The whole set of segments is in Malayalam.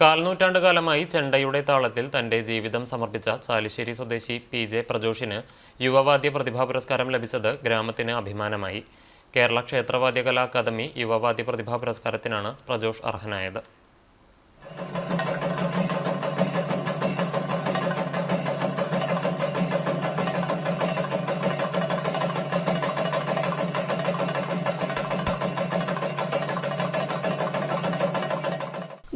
കാൽനൂറ്റാണ്ട് കാലമായി ചെണ്ടയുടെ താളത്തിൽ തന്റെ ജീവിതം സമർപ്പിച്ച ചാലിശ്ശേരി സ്വദേശി പി ജെ പ്രജോഷിന് യുവവാദ്യ പ്രതിഭാ പുരസ്കാരം ലഭിച്ചത് ഗ്രാമത്തിന് അഭിമാനമായി. കേരള ക്ഷേത്രവാദ്യ കലാ അക്കാദമി യുവവാദ്യ പ്രതിഭാ പുരസ്കാരത്തിനാണ് പ്രജോഷ് അർഹനായത്.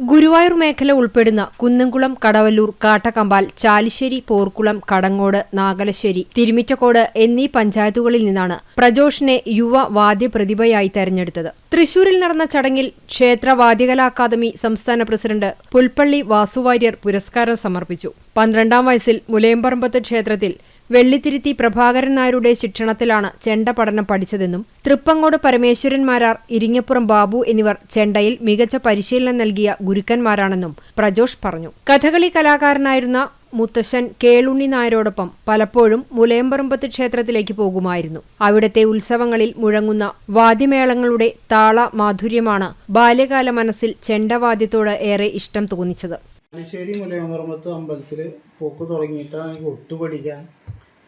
ഗുരുവായൂർ മേഖല ഉൾപ്പെടുന്ന കുന്നംകുളം കടവല്ലൂർ കാട്ടക്കമ്പാൽ ചാലിശ്ശേരി പോർക്കുളം കടങ്ങോട് നാഗലശ്ശേരി തിരുമിറ്റക്കോട് എന്നീ പഞ്ചായത്തുകളിൽ നിന്നാണ് പ്രജോഷിനെ യുവ വാദ്യപ്രതിഭയായി തെരഞ്ഞെടുത്തത്. തൃശൂരിൽ നടന്ന ചടങ്ങിൽ ക്ഷേത്ര വാദ്യകലാ അക്കാദമി സംസ്ഥാന പ്രസിഡന്റ് പുൽപ്പള്ളി വാസുവാര്യർ പുരസ്കാരം സമർപ്പിച്ചു. പന്ത്രണ്ടാം വയസ്സിൽ മുലയമ്പറമ്പത്ത് ക്ഷേത്രത്തിൽ വെള്ളിത്തിരുത്തി പ്രഭാകരൻ നായരുടെ ശിക്ഷണത്തിലാണ് ചെണ്ട പഠനം പഠിച്ചതെന്നും തൃപ്പങ്ങോട് പരമേശ്വരൻ മാരാർ ഇരിങ്ങപ്പുറം ബാബു എന്നിവർ ചെണ്ടയിൽ മികച്ച പരിശീലനം നൽകിയ ഗുരുക്കന്മാരാണെന്നും പ്രജോഷ് പറഞ്ഞു. കഥകളി കലാകാരനായിരുന്ന മുത്തശ്ശൻ കേളുണ്ണി നായരോടൊപ്പം പലപ്പോഴും മുലയമ്പറമ്പത്ത് ക്ഷേത്രത്തിലേക്ക് പോകുമായിരുന്നു. അവിടത്തെ ഉത്സവങ്ങളിൽ മുഴങ്ങുന്ന വാദ്യമേളങ്ങളുടെ താള മാധുര്യമാണ് ബാല്യകാല മനസ്സിൽ ചെണ്ടവാദ്യത്തോട് ഏറെ ഇഷ്ടം തോന്നിച്ചത്. തലശ്ശേരി മുലയമ്പറമ്പത്ത് അമ്പലത്തിൽ പോക്ക് തുടങ്ങിയിട്ടാണ് എനിക്ക് ഒട്ടു പഠിക്കാൻ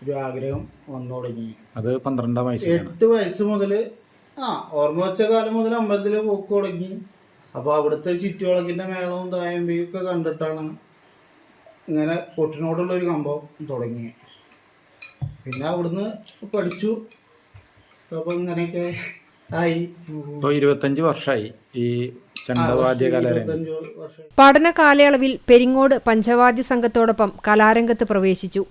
ഒരു ആഗ്രഹം വന്നു തുടങ്ങി അത് പന്ത്രണ്ടാം വയസ്സ് എട്ട് വയസ്സ് മുതൽ ആ ഓർമ്മ വെച്ച കാലം മുതൽ അമ്പലത്തിൽ പോക്ക് തുടങ്ങി. അപ്പോൾ അവിടുത്തെ ചുറ്റുവിളക്കിന്റെ മേളവും തായമ്പിയൊക്കെ കണ്ടിട്ടാണ് ഇങ്ങനെ കൊട്ടിനോടുള്ള ഒരു കമ്പം തുടങ്ങി. പിന്നെ അവിടുന്ന് പഠിച്ചു. അപ്പോൾ ഇങ്ങനെയൊക്കെ ആയി. ഇപ്പോൾ ഇരുപത്തഞ്ച് വർഷമായി ഈ പഠന കാലയളവിൽ പെരിങ്ങോട് പഞ്ചവാദ്യ സംഘത്തോടൊപ്പം കലാരംഗത്ത് പ്രവേശിച്ചു.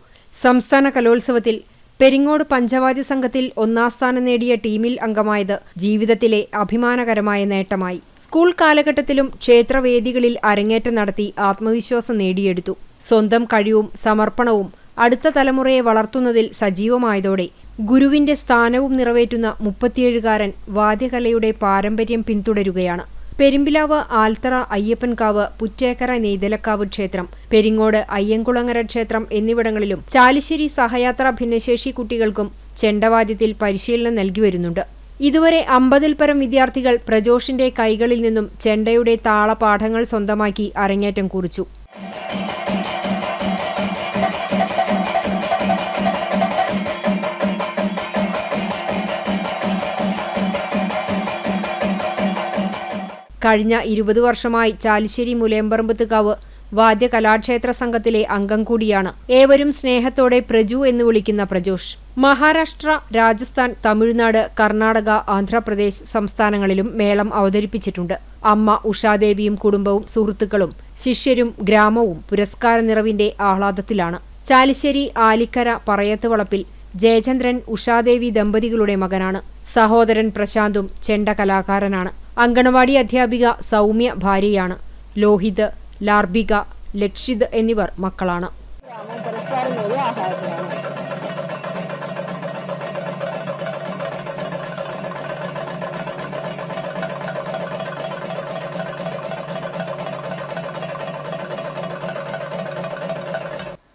സംസ്ഥാന കലോത്സവത്തിൽ പെരിങ്ങോട് പഞ്ചവാദ്യ സംഘത്തിൽ ഒന്നാം സ്ഥാനം നേടിയ ടീമിൽ അംഗമായത് ജീവിതത്തിലെ അഭിമാനകരമായ നേട്ടമായി. സ്കൂൾ കാലഘട്ടത്തിലും ക്ഷേത്രവേദികളിൽ അരങ്ങേറ്റം നടത്തി ആത്മവിശ്വാസം നേടിയെടുത്തു. സ്വന്തം കഴിവും സമർപ്പണവും അടുത്ത തലമുറയെ വളർത്തുന്നതിൽ സജീവമായതോടെ ഗുരുവിന്റെ സ്ഥാനവും നിറവേറ്റുന്ന മുപ്പത്തിയേഴുകാരൻ വാദ്യകലയുടെ പാരമ്പര്യം പിന്തുടരുകയാണ്. പെരുമ്പിലാവ് ആൽത്തറ അയ്യപ്പൻകാവ് പുറ്റേക്കര നെയ്തലക്കാവ് ക്ഷേത്രം പെരിങ്ങോട് അയ്യങ്കുളങ്ങര ക്ഷേത്രം എന്നിവിടങ്ങളിലും ചാലിശ്ശേരി സഹയാത്ര ഭിന്നശേഷി കുട്ടികൾക്കും ചെണ്ടവാദ്യത്തിൽ പരിശീലനം നൽകി വരുന്നുണ്ട്. ഇതുവരെ അമ്പതിൽ പരം വിദ്യാർത്ഥികൾ പ്രജോഷിന്റെ കൈകളിൽ നിന്നും ചെണ്ടയുടെ താളപാഠങ്ങൾ സ്വന്തമാക്കി അരങ്ങേറ്റം കുറിച്ചു. കഴിഞ്ഞ ഇരുപത് വർഷമായി ചാലിശ്ശേരി മുലയമ്പറമ്പത്തുകാവ് വാദ്യ കലാക്ഷേത്ര സംഘത്തിലെ അംഗം കൂടിയാണ്. ഏവരും സ്നേഹത്തോടെ പ്രജു എന്ന് വിളിക്കുന്ന പ്രജോഷ്. മഹാരാഷ്ട്ര രാജസ്ഥാൻ തമിഴ്നാട് കർണാടക ആന്ധ്രാപ്രദേശ് സംസ്ഥാനങ്ങളിലും മേളം അവതരിപ്പിച്ചിട്ടുണ്ട്. അമ്മ ഉഷാദേവിയും കുടുംബവും സുഹൃത്തുക്കളും ശിഷ്യരും ഗ്രാമവും പുരസ്കാര നിറവിന്റെ ആഹ്ലാദത്തിലാണ്. ചാലിശ്ശേരി ആലിക്കര പറയത്ത് വളപ്പിൽ ജയചന്ദ്രൻ ഉഷാദേവി ദമ്പതികളുടെ മകനാണ്. സഹോദരൻ പ്രശാന്തും ചെണ്ട കലാകാരനാണ്. അങ്കണവാടി അധ്യാപിക സൗമ്യ ഭാര്യയാണ്. ലോഹിത് ലാർബിക ലക്ഷിത് എന്നിവർ മക്കളാണ്.